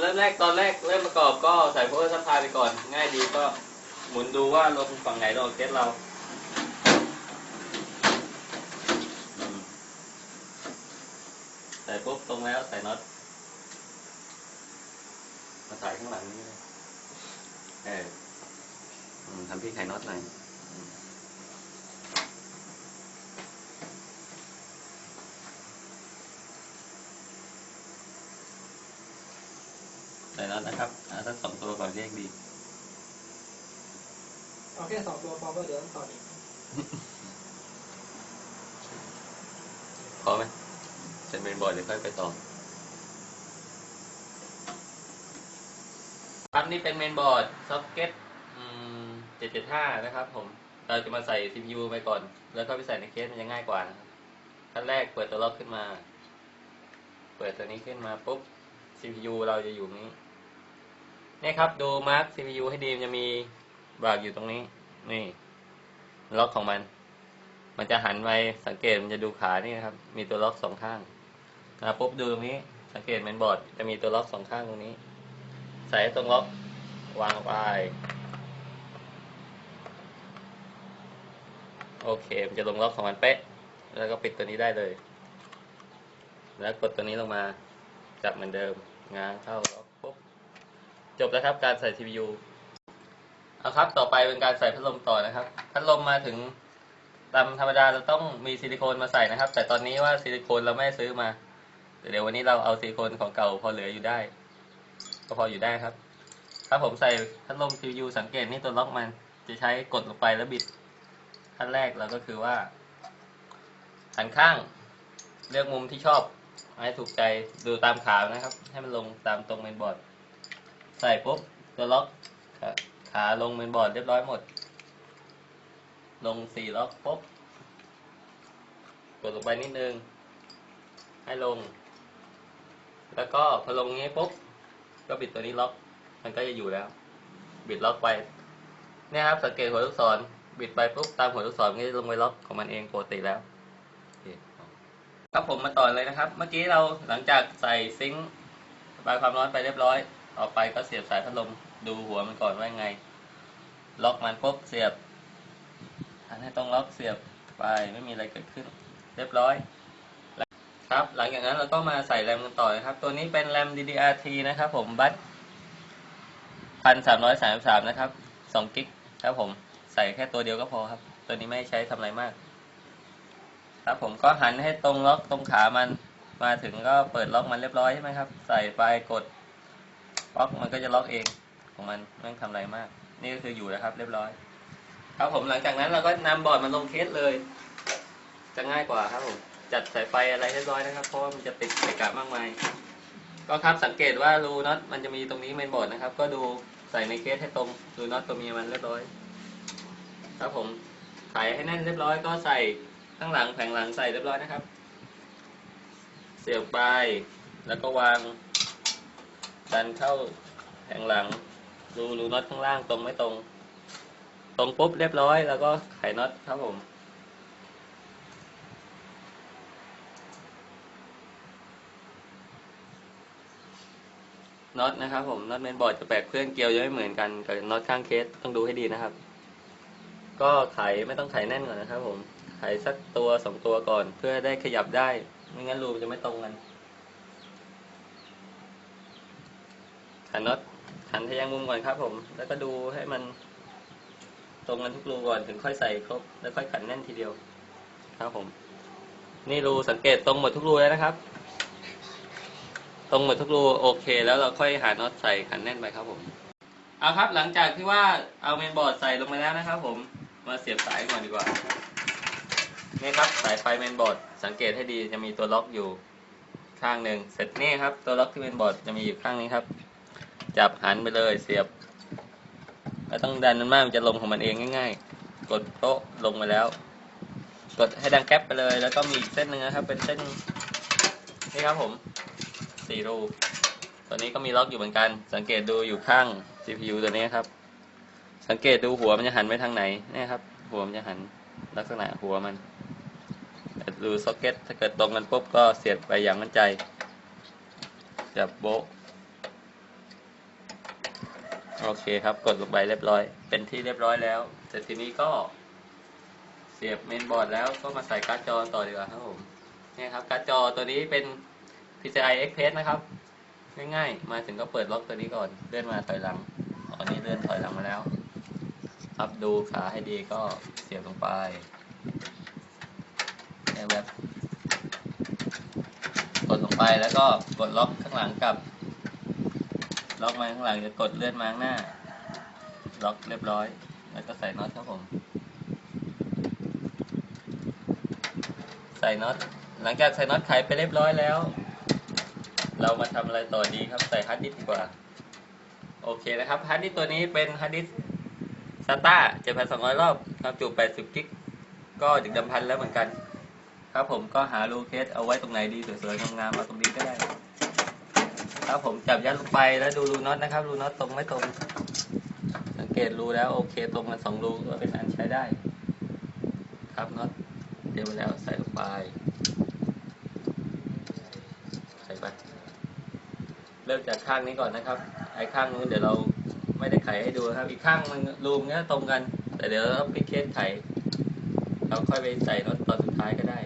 เริ่มแรกตอนแรกเริ่มประกอบก็ใส่โพลซัพพลายไปก่อน ง่ายดีก็หมุนดูว่าลงฝั่งไหนลงเก็ตเราใส่ปุ๊บตรงแล้วใส่น็อตมาใส่ข้างหลังนี่เลยเออทำที่ไขน็อตหน่อยอืมใส่ น็อตนะครับเอาสักสองตัวก่อนเรียกดีเอาแค่สองตัวพอก็เดี๋ยวต้องต่ออีกพอไหมเสร็จเมนบอร์ดเดี๋ยวค่อยไปต่อครับนี่เป็นเมนบอร์ดซ็อกเก็ต775นะครับ ผม เราจะมาใส่ CPU ไปก่อน แล้วก็ไปใส่ในเคสมันจะง่ายกว่านะครับขั้นแรกเปิดตัวล็อกขึ้นมา เปิดตัวนี้ขึ้นมาปุ๊บ CPU เราจะอยู่นี้ นี่ครับ ดูมาร์ค CPU ให้ดีมันจะมีบากอยู่ตรงนี้ นี่ ล็อกของมัน มันจะหันไปสังเกตมันจะดูขานี่นะครับ มีตัวล็อกสองข้างนะปุ๊บดูตรงนี้ สังเกตเมนบอร์ดจะมีตัวล็อกสองข้างตรงนี้ ใส่ตรงล็อกวางไปโอเค มันจะลงล็อกของมันเป๊ะ แล้วก็ปิดตัวนี้ได้เลย แล้วกดตัวนี้ลงมา จับเหมือนเดิม ง้างเข้าล็อก จบแล้วครับ การใส่ CPU เอาครับ ต่อไปเป็นการใส่พัดลมต่อนะครับ พัดลมมาถึงตามธรรมดาเราต้องมีซิลิโคนมาใส่นะครับ แต่ตอนนี้ว่าซิลิโคนเราไม่ซื้อมา เดี๋ยววันนี้เราเอาซิลิโคนของเก่าพอเหลืออยู่ได้ ก็พออยู่ได้ครับ ถ้าผมใส่พัดลม CPU สังเกตนี่ตัวล็อกมันจะใช้กดลงไปแล้วบิด ขั้นแรกเราก็คือว่าหันข้างเลือกมุมที่ชอบให้ถูกใจดูตามขาวนะครับ ให้มันลงตามตรงเมนบอร์ด ใส่ปุ๊บตัวล็อกขาลงเมนบอร์ดเรียบร้อยหมด ลงสี่ล็อกปุ๊บกดลงไปนิดนึง ให้ลง แล้วก็พอลงงี้ปุ๊บก็บิดตัวนี้ล็อก มันก็จะอยู่แล้ว บิดล็อกไปเนี่ยครับสังเกตหัวลูกศรบิดไปปุ๊บตามหัวลูกศรมันก็จะลงไปล็อกของมันเองปกติแล้วคครับผมมาต่อเลยนะครับ เมื่อกี้เราหลังจากใส่ซิงค์ระบายความร้อนไปเรียบร้อย ต่อไปก็เสียบสายพัดลมดูหัวมันก่อนว่ายังไง ล็อกมันปุ๊บเสียบ อันให้ตรงล็อกเสียบไปไม่มีอะไรเกิดขึ้น เรียบร้อย ครับ หลังจากนั้นเราก็มาใส่แรมกันต่อนะครับ ตัวนี้เป็นแรม DDR-T นะครับผมบัตพันสามร้อยสามสามนะครับสองกิกครับผมใส่แค่ตัวเดียวก็พอครับ ตัวนี้ไม่ใช้ทำอะไรมาก ครับผมก็หันให้ตรงล็อกตรงขามันมาถึงก็เปิดล็อกมันเรียบร้อยใช่ไหมครับ ใส่ไปกด ล็อกมันก็จะล็อกเองของมันไม่ต้องทำอะไรมาก นี่ก็คืออยู่แล้วครับ เรียบร้อย ครับผมหลังจากนั้นเราก็นำบอร์ดมาลงเคสเลย จะง่ายกว่าครับผมจัดสายไฟอะไรเรียบร้อยนะครับ เพราะว่ามันจะติดเกะกะมากมาย ก็ครับสังเกตว่ารูน็อตมันจะมีตรงนี้เมนบอร์ดนะครับ ก็ดูใส่ในเคสให้ตรงรูน็อตตัวเมียมันเรียบร้อย ครับผมไขให้แน่นเรียบร้อย ก็ใส่ข้างหลังแผงหลังใส่เรียบร้อยนะครับ เสียบไปแล้วก็วาง ดันเข้าแผงหลังดูรูน็อตข้างล่างตรงไม่ตรง ตรงปุ๊บเรียบร้อย แล้วก็ไขน็อตครับผมน็อตนะครับผมน็อตเมนบอร์ดจะแปลกเพื่อนเกลียวจะไม่เหมือนกันกับน็อตข้างเคสต้องดูให้ดีนะครับ ก็ไขไม่ต้องไขแน่นก่อนนะครับผมไขสักตัวสองตัวก่อน เพื่อได้ขยับได้ ไม่งั้นรูมันจะไม่ตรงกัน ขันน็อตขันทะแยงมุมก่อนครับ ผม แล้วก็ดูให้มัน ตรงกันทุกรูก่อนถึงค่อยใส่ครบ แล้วค่อยขันแน่นทีเดียว ครับผม นี่รูสังเกตตรงหมดทุกรูแล้วนะครับ ตรงหมดทุกรูโอเค แล้วเราค่อยหาน็อตใส่ขันแน่นไปครับผม เอาครับหลังจากที่ว่าเอาเมนบอร์ดใส่ลงไปแล้วนะครับ ผมมาเสียบสายก่อนดีกว่านี่ครับสายไฟเมนบอร์ดสังเกตให้ดีจะมีตัวล็อกอยู่ข้างหนึ่งเสร็จนี่ครับ ตัวล็อกที่เมนบอร์ดจะมีอยู่ข้างนี้ครับ จับหันไปเลยเสียบไม่ต้องดันมันมากมันจะลงของมันเองง่าย ๆ กดโต๊ะลงมาแล้ว กดให้ดังแก๊ปไปเลย แล้วก็มีอีกเส้นหนึ่งนะครับ เป็นเส้นนี่ครับผมสี่รูตัวนี้ก็มีล็อกอยู่เหมือนกัน สังเกตดูอยู่ข้าง CPU ตัวนี้ครับ สังเกตดูหัวมันจะหันไปทางไหนนี่ครับ หัวมันจะหันลักษณะหัวมันดูซ็อกเก็ตถ้าเกิดตรงกันปุ๊บก็เสียบไปอย่างมั่นใจจับโบ๊ะ โอเคครับ กดลงไปเรียบร้อย เป็นที่เรียบร้อยแล้ว แต่ทีนี้ก็เสียบเมนบอร์ดแล้วก็มาใส่การ์ดจอต่อดีกว่าครับผมเนี่ยครับการ์ดจอตัวนี้เป็น PCI Express นะครับง่ายๆ มาถึงก็เปิดล็อกตัวนี้ก่อนเลื่อนมาถอยหลังอันนี้เลื่อนถอยหลังมาแล้ว ครับดูขาให้ดีก็เสียบลงไปแบบกดลงไปแล้วก็กดล็อกข้างหลังกับ ล็อกมาข้างหลังจะกดเลื่อนมาข้างหน้า ล็อกเรียบร้อย แล้วก็ใส่น็อตครับผม ใส่น็อต หลังจากใส่น็อตไขไปเรียบร้อยแล้ว เรามาทำอะไรต่อดีครับ ใส่ฮาร์ดดิสก์ดีกว่า โอเคนะครับฮาร์ดดิสก์ตัวนี้เป็นฮาร์ดดิสก์ s าต้า7,200รอบความจุ80กิก ก็ดึกดำพันแล้วเหมือนกัน ครับผมก็หารูเคสเอาไว้ตรงไหนดีสวยๆงามๆมาตรงนี้ก็ได้ ครับผมจับยัดลงไปแล้วดูรูน็อตนะครับ รูน็อตตรงไม่ตรง สังเกตรูแล้วโอเคตรงกันสองรูก็เป็นอันใช้ได้ ครับน็อตเตรียมไว้แล้วใส่ลงไป ใส่ไป เริ่มจากข้างนี้ก่อนนะครับ ไอ้ข้างนู้นเดี๋ยวเราไม่ได้ไขให้ดูครับ อีกข้างมันรูมนก็ตรงกัน แต่เดี๋ยวเราพิเคสไข เราค่อยไปใส่น็อตตอนสุดท้ายก็ได้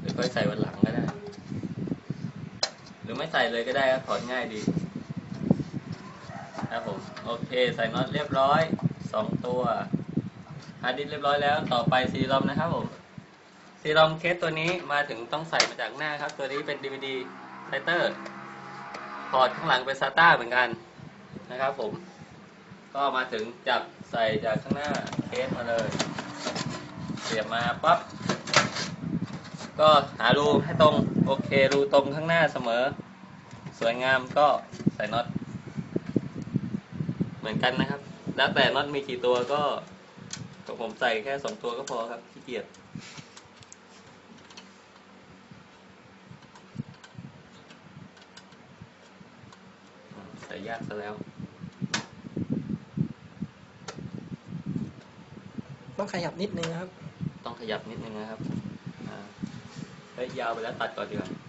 หรือค่อยใส่วันหลัง ไม่ใส่เลยก็ได้ครับถอดง่ายดีครับผมโอเคใส่น็อตเรียบร้อยสองตัวฮาร์ดดิสเรียบร้อยแล้วต่อไปซีรอมนะครับผมซีรอมเคสตัวนี้มาถึงต้องใส่มาจากหน้าครับ ตัวนี้เป็น DVD ไทเตอร์พอร์ตข้างหลังเป็น SATA เหมือนกันนะครับผม ก็มาถึงจับใส่จากข้างหน้าเคสมาเลย เสียบมาปั๊บก็หารูให้ตรง โอเครูตรงข้างหน้าเสมอ วยงามก็ใส่น็อตเหมือนกันนะครับ แล้วแต่น็อตมีกี่ตัวก็ของผมใส่แค่สองตัวก็พอครับขี้เกียจอืมใส่ยากซะแล้ว ต้องขยับนิดนึงนะครับ ต้องขยับนิดนึงนะครับอ่าเฮ้ยยาวไปแล้วตัดก่อนดีกว่า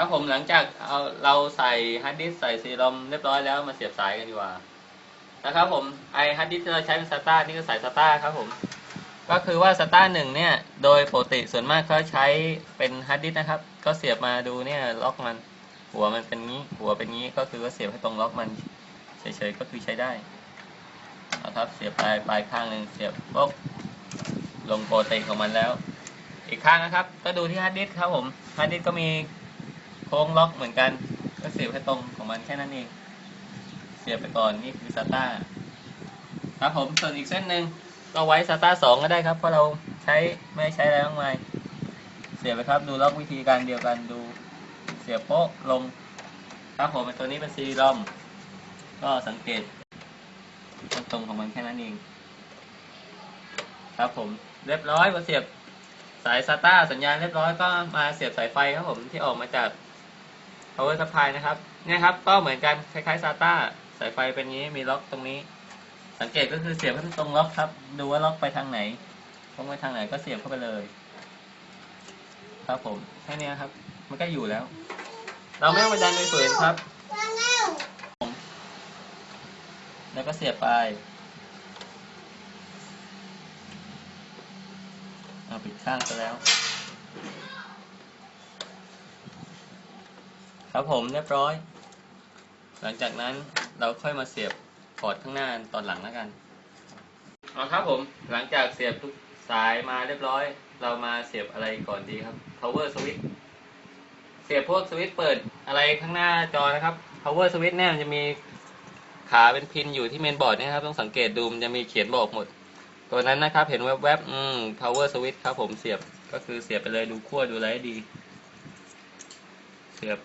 ครับผมหลังจากเอาเราใส่ฮาร์ดดิสใส่ซีรอมเรียบร้อยแล้วมาเสียบสายกันดีกว่านะครับผมไอฮาร์ดดิสที่เราใช้เป็น SATA นี่ก็สาย SATA ครับผม ก็คือว่า SATA หนึ่งเนี่ย โดยปกติส่วนมากเขาใช้เป็นฮาร์ดดิสนะครับ ก็เสียบมาดูเนี่ยล็อกมัน หัวมันเป็นงี้ หัวเป็นงี้ก็คือว่าเสียบให้ตรงล็อกมันเฉยๆก็คือใช้ได้นะครับเสียบปลายปลายข้างหนึ่งเสียบปุ๊บลงโปรตีของมันแล้ว อีกข้างนะครับ ก็ดูที่ฮาร์ดดิสครับผมฮาร์ดดิสก็มี โค้งล็อกเหมือนกัน ก็เสียบให้ตรงของมันแค่นั้นเอง เสียบไปก่อนนี่คือ SATA ครับผมส่วนอีกเส้นหนึ่งก็ไว้ SATA สองก็ได้ครับ เพราะเราใช้ไม่ใช้อะไรมากมายเสียบไปครับ ดูล็อกวิธีการเดียวกันดูเสียบโป๊ะลงครับผมตัวนี้เป็นซีรอม ก็สังเกตตรงของมันแค่นั้นเอง ครับผมเรียบร้อยพอเสียบสาย SATA สัญญาณเรียบร้อยก็มาเสียบสายไฟครับผมที่ออกมาจาก power supply นะครับเนี่ยครับก็เหมือนกันคล้ายๆ SATA สายไฟเป็นงี้มีล็อกตรงนี้ สังเกตก็คือเสียบให้มันตรงล็อกครับ ดูว่าล็อกไปทางไหนตรงไปทางไหนก็เสียบเข้าไปเลย ครับผมแค่นี้ครับ มันก็อยู่แล้ว เราไม่ต้องไปดันไปฝืนครับแล้วก็เสียบไปเอาปิดข้างซะแล้ว ครับผมเรียบร้อย หลังจากนั้นเราค่อยมาเสียบพอร์ตข้างหน้าตอนหลังแล้วกันเอาครับผมหลังจากเสียบทุกสายมาเรียบร้อย เรามาเสียบอะไรก่อนดีครับ power switch เสียบพวกสวิตช์เปิดอะไรข้างหน้าจอนะครับ power switch เนี่ยมันจะมีขาเป็นพินอยู่ที่เมนบอร์ดนี่ยครับ ต้องสังเกตดูมันจะมีเขียนบอกหมด ตัวนั้นนะครับ เห็นแวบๆอืม power switch ครับผมเสียบก็คือเสียบไปเลยดูขั้วดูอะไร้ดี เสียบ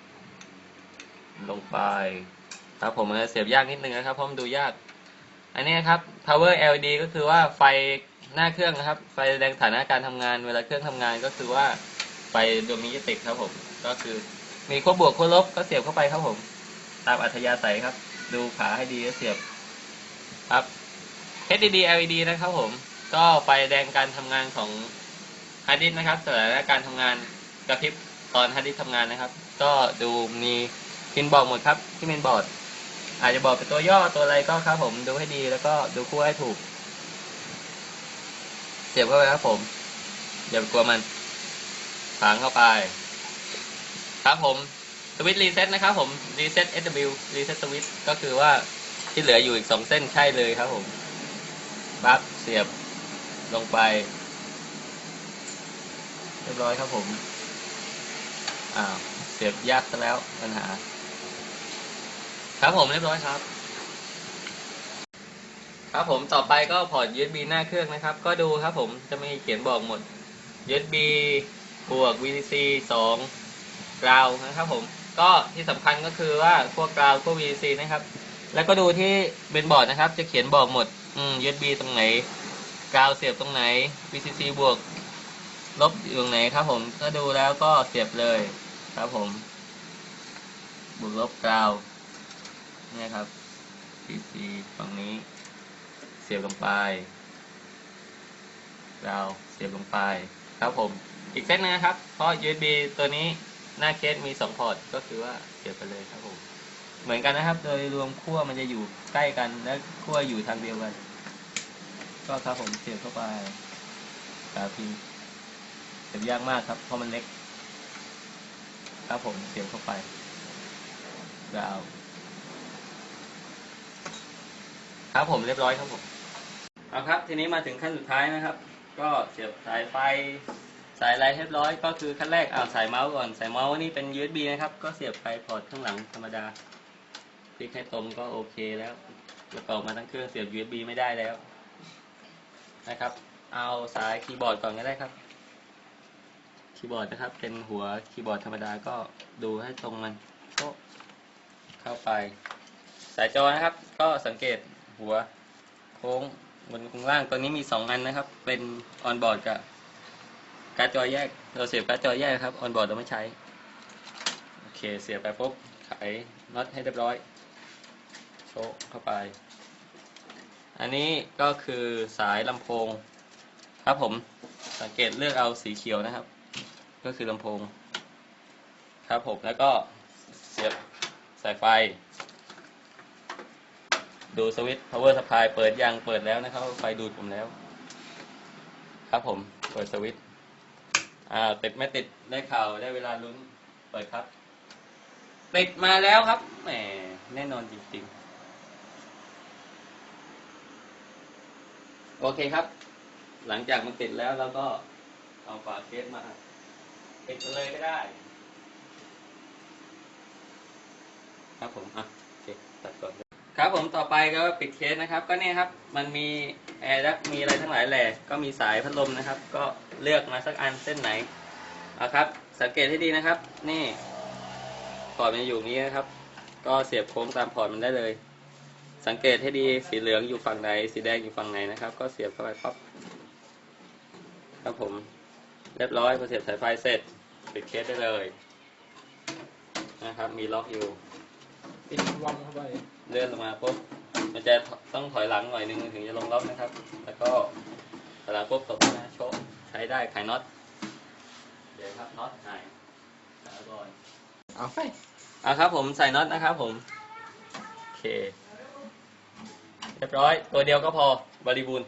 ลงไป ครับผมมันจะเสียบยากนิดนึงนะครับเพราะมันดูยาก อันนี้ครับ power LED ก็คือว่าไฟหน้าเครื่องนะครับ ไฟแสดงฐานะการทำงาน เวลาเครื่องทำงานก็คือว่าไฟดวงนี้จะติดครับผม ก็คือมีขั้วบวกขั้วลบก็เสียบเข้าไปครับผม ตามอัธยาศัยครับ ดูขาให้ดีก็เสียบ ครับ HDD LED นะครับผม ก็ไฟแดงการทำงานของฮาร์ดดิสก์นะครับสถานะการทำงานกระพริบตอนฮาร์ดดิสก์ทำงานนะครับ ก็ดูมี พินบอกหมดครับ ที่เมนบอร์ด อาจจะบอกเป็นตัวย่อตัวอะไรก็ครับ ผมดูให้ดีแล้วก็ดูคู่ให้ถูก เสียบเข้าไปครับผม อย่าไปกลัวมันฝังเข้าไป ครับผมสวิตช์รีเซ็ตนะครับผมรีเซ็ต SW รีเซ็ตสวิตช์ก็คือว่าที่เหลืออยู่อีกสองเส้นใช่เลยครับผมปั๊บเสียบลงไป เรียบร้อยครับผม อ้าว เสียบยากซะแล้วปัญหา ครับผมเรียบร้อยครับ ครับผมต่อไปก็พอร์ต USB หน้าเครื่องนะครับ ก็ดูครับผมจะมีเขียนบอกหมด USB บวก VCC 2กราวนะครับผมก็ที่สำคัญก็คือว่าพวกกราวพวก VCC นะครับ แล้วก็ดูที่เบนบอร์ดนะครับ จะเขียนบอกหมดอืม USB ตรงไหนกราวเสียบตรงไหน VCC บวกลบอยู่ตรงไหนครับผมก็ดูแล้วก็เสียบเลยครับผมบวกลบกราว เนี่ยครับ PC ฝั่งนี้เสียบลงไปกราเสียบลงไปครับผม อีกเส้นหนึงนะครับ เพราะ USB ตัวนี้หน้าเคสมีสองพอร์ตก็คือว่าเสียบไปเลยครับผม เหมือนกันนะครับ โดยรวมขั้วมันจะอยู่ใกล้กันและขั้วอยู่ทางเดียวกัน ก็ครับผมเสียบเข้าไปกาพิมเสียบยากมากครับเพราะมันเล็ก ครับผมเสียบเข้าไปดาว ครับผมเรียบร้อยครับผม เอาครับ ทีนี้มาถึงขั้นสุดท้ายนะครับ ก็เสียบสายไฟสายอะไรเรียบร้อย ก็คือขั้นแรกเอาสายเมาส์ก่อน สายเมาส์นี่เป็น USB นะครับ ก็เสียบไปพอร์ตข้างหลังธรรมดาคลิกให้ตรงก็โอเคแล้วประกอบมาทั้งเครื่องเสียบ USB ไม่ได้แล้ว นะครับ เอาสายคีย์บอร์ดก่อนก็ได้ครับ คีย์บอร์ดนะครับ เป็นหัวคีย์บอร์ดธรรมดาก็ดูให้ตรงมันก็เข้าไป สายจอนะครับ ก็สังเกต หัวโค้งบนข้างล่างตัวนี้มีสองอันนะครับ เป็นออนบอร์ดกับการ์ดจอแยก เราเสียบการ์ดจอแยกครับออนบอร์ดเราไม่ใช้ โอเคเสียบไปปุ๊บไขน็อตให้เรียบร้อย โชว์เข้าไป อันนี้ก็คือสายลำโพง ครับผมสังเกตเลือกเอาสีเขียวนะครับ ก็คือลำโพง ครับผมแล้วก็เสียบสายไฟ ดูสวิตช์ power supply เปิดยังเปิดแล้วนะครับ ไฟดูดผมแล้ว ครับผม เปิดสวิตช์ อ่า ติดไม่ติด ได้ข่าวได้เวลาลุ้น เปิดครับ ติดมาแล้วครับ แหม แน่นอนจริง ๆ โอเคครับ หลังจากมันติดแล้วเราก็เอาฝาเคสมาปิดไปเลยก็ได้ ครับผม อะ โอเค ตัดก่อน ครับผมต่อไปก็ปิดเคสนะครับ ก็เนี่ยครับมันมีแอร์ดักมีอะไรทั้งหลายแหล่ก็มีสายพัดลมนะครับ ก็เลือกมาสักอันเส้นไหนเอาครับ สังเกตให้ดีนะครับ นี่พอร์ตมันอยู่นี้นะครับ ก็เสียบโค้งตามพอร์ตมันได้เลย สังเกตให้ดีสีเหลืองอยู่ฝั่งไหน สีแดงอยู่ฝั่งไหนนะครับ ก็เสียบเข้าไปปั๊บครับผมเรียบร้อยพอเสียบสายไฟเสร็จปิดเคสได้เลย นะครับ มีล็อกอยู่ ปิดวอมเข้าไปเลื่อนลงมาปุ๊บมันจะต้องถอยหลังหน่อยนึงถึงจะลงล็อกนะครับ แล้วก็ถอยหลังปุ๊บตบหน้าโชว์ใช้ได้ขายน็อตเดี๋ยวครับน็อตหายหาก่อนเอาไฟอะครับผมใส่น็อตนะครับผมโอเค เรียบร้อยตัวเดียวก็พอบริบูรณ์